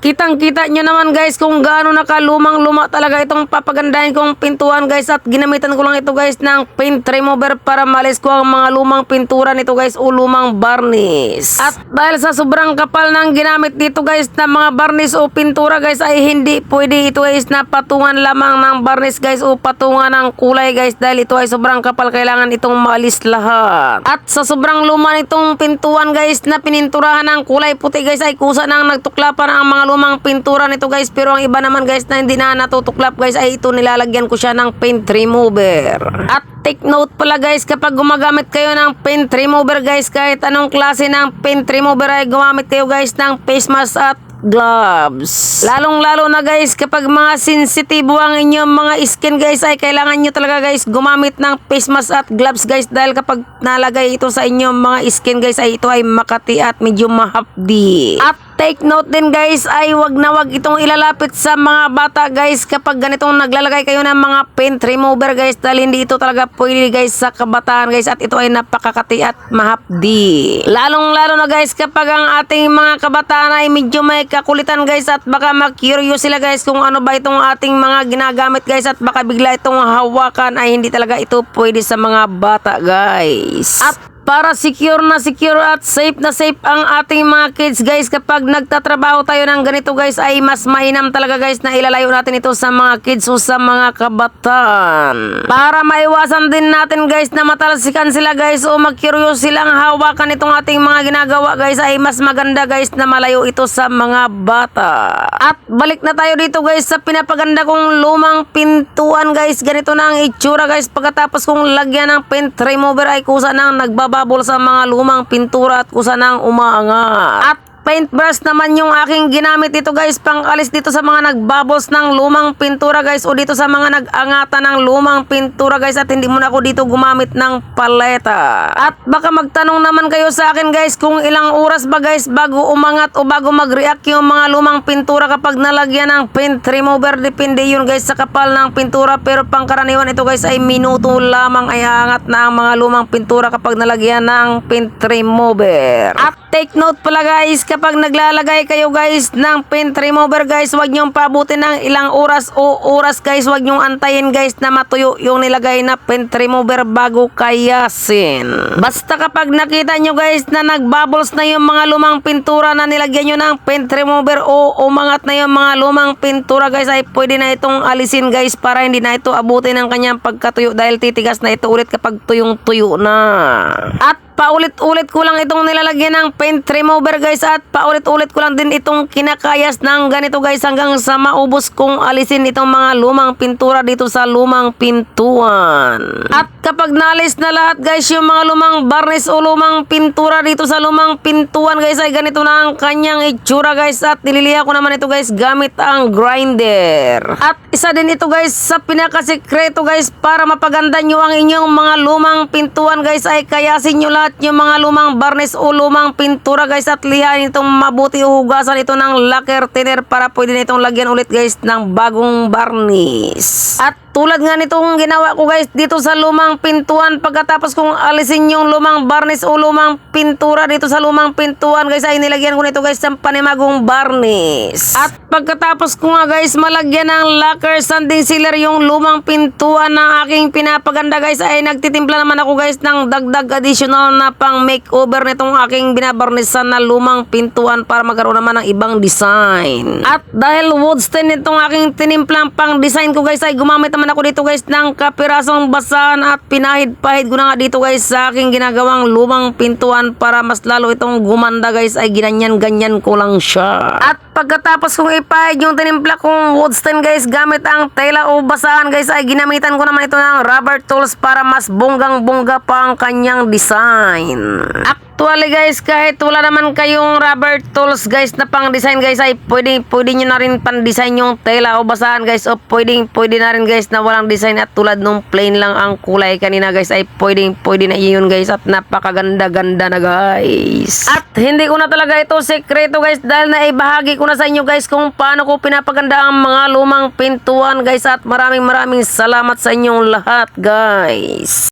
kitang-kita nyo naman guys kung gaano nakalumang luma talaga itong papagandahin kong pintuan guys at ginamitan ko lang ito guys ng paint remover para malis ko ang mga lumang pintura nito guys o lumang varnish. At dahil sa sobrang kapal ng ginamit dito guys na mga varnish o pintura guys ay hindi pwede ito guys na patungan lamang ng varnish guys o patungan ng kulay guys dahil ito ay sobrang kapal kailangan itong maalis lahat. At sa sobrang luma nitong pintuan guys na pininturahan ng kulay puti guys ay kusa nang nagtuklapan ang mga lumang pintura nito guys pero ang iba naman guys na hindi na natutuklap guys ay ito nilalagyan ko siya ng paint remover. At take note pala guys kapag gumagamit kayo ng paint remover guys kahit anong klase ng paint remover ay gumamit kayo guys ng face mask at gloves. Lalong lalo na guys kapag mga sensitibo ang inyong mga skin guys ay kailangan nyo talaga guys gumamit ng face mask at gloves guys dahil kapag nalagay ito sa inyong mga skin guys ay ito ay makati at medyo mahapdi. At take note din guys ay wag na wag itong ilalapit sa mga bata guys kapag ganitong naglalagay kayo ng mga paint remover guys dahil hindi ito talaga pwede guys sa kabataan guys at ito ay napakakati at mahapdi. Lalong lalo na guys kapag ang ating mga kabataan ay medyo may kakulitan guys at baka mag-curious sila guys kung ano ba itong ating mga ginagamit guys at baka bigla itong hawakan ay hindi talaga ito pwede sa mga bata guys. At para secure na secure at safe na safe ang ating mga kids guys. Kapag nagtatrabaho tayo ng ganito guys ay mas mainam talaga guys na ilalayo natin ito sa mga kids o sa mga kabataan. Para maiwasan din natin guys na matalsikan sila guys o mag-curious silang hawakan itong ating mga ginagawa guys ay mas maganda guys na malayo ito sa mga bata. At balik na tayo dito guys sa pinapaganda kong lumang pintuan guys. Ganito na ang itsura guys. Pagkatapos kong lagyan ng paint remover ay kusa nang nagbaba babol sa mga lumang pintura at kusa nang umaangat. At paintbrush naman yung aking ginamit dito guys. Pang alis dito sa mga nagbubbles ng lumang pintura guys. O dito sa mga nag-angatan ng lumang pintura guys. At hindi mo na ako dito gumamit ng paleta. At baka magtanong naman kayo sa akin guys kung ilang oras ba guys bago umangat o bago mag-react yung mga lumang pintura kapag nalagyan ng paint remover. Depende yun guys sa kapal ng pintura. Pero pangkaraniwan ito guys ay minuto lamang ay aangat na ang mga lumang pintura kapag nalagyan ng paint remover. At take note pala guys kapag naglalagay kayo guys ng paint remover guys wag nyong pabutin ng ilang oras o oras guys. Wag nyong antayin guys na matuyo yung nilagay na paint remover bago kayasin. Basta kapag nakita nyo guys na nagbubbles na yung mga lumang pintura na nilagyan nyo ng paint remover o umangat na yung mga lumang pintura guys ay pwede na itong alisin guys para hindi na ito abutin ng kanyang pagkatuyo dahil titigas na ito ulit kapag tuyong tuyo na. At paulit-ulit ko lang itong nilalagyan ng paint remover guys at paulit-ulit ko lang din itong kinakayas ng ganito guys hanggang sa maubos kong alisin itong mga lumang pintura dito sa lumang pintuan. At kapag nalis na lahat guys yung mga lumang varnish o lumang pintura dito sa lumang pintuan guys ay ganito na ang kanyang itsura guys at nililiha ko naman ito guys gamit ang grinder. At isa din ito guys sa pinakasikreto guys para mapaganda nyo ang inyong mga lumang pintuan guys ay kayasin nyo lahat yung mga lumang varnish o lumang pintura guys at lihain itong mabuti o hugasan ito ng lacquer thinner para pwede na itong lagyan ulit guys ng bagong varnish. At tulad nga nitong ginawa ko guys dito sa lumang pintuan pagkatapos kong alisin yung lumang varnish o lumang pintura dito sa lumang pintuan guys ay nilagyan ko nito guys ng panimagong varnish. At pagkatapos ko nga guys malagyan ng lacquer sanding sealer yung lumang pintuan na aking pinapaganda guys ay nagtitimpla naman ako guys ng dagdag additional na pang makeover nitong aking binabarnisan na lumang pintuan para magkaroon naman ng ibang design. At dahil wood stain itong aking tinimplang pang design ko guys ay gumamit naman ako dito guys ng kapirasong basahan at pinahid-pahid ko na nga dito guys sa aking ginagawang lumang pintuan para mas lalo itong gumanda guys ay ginanyan-ganyan ko lang siya. At pagkatapos kong ipahid yung tinimpla kong wood stain guys gamit ang tela o basahan guys ay ginamitan ko naman ito ng rubber tools para mas bonggang-bongga pa ang kanyang design. Actually guys, kahit wala naman kayong rubber tools guys na pang design guys ay pwede, pwede nyo na rin pang design yung tela o basahan guys o pwede, pwede na rin guys na walang design at tulad nung plain lang ang kulay kanina guys ay pwede, pwede na yun guys at napakaganda-ganda na guys. At hindi ko na talaga ito sekreto guys dahil na ibahagi ko na sa inyo guys kung paano ko pinapaganda ang mga lumang pintuan guys at maraming maraming salamat sa inyong lahat guys.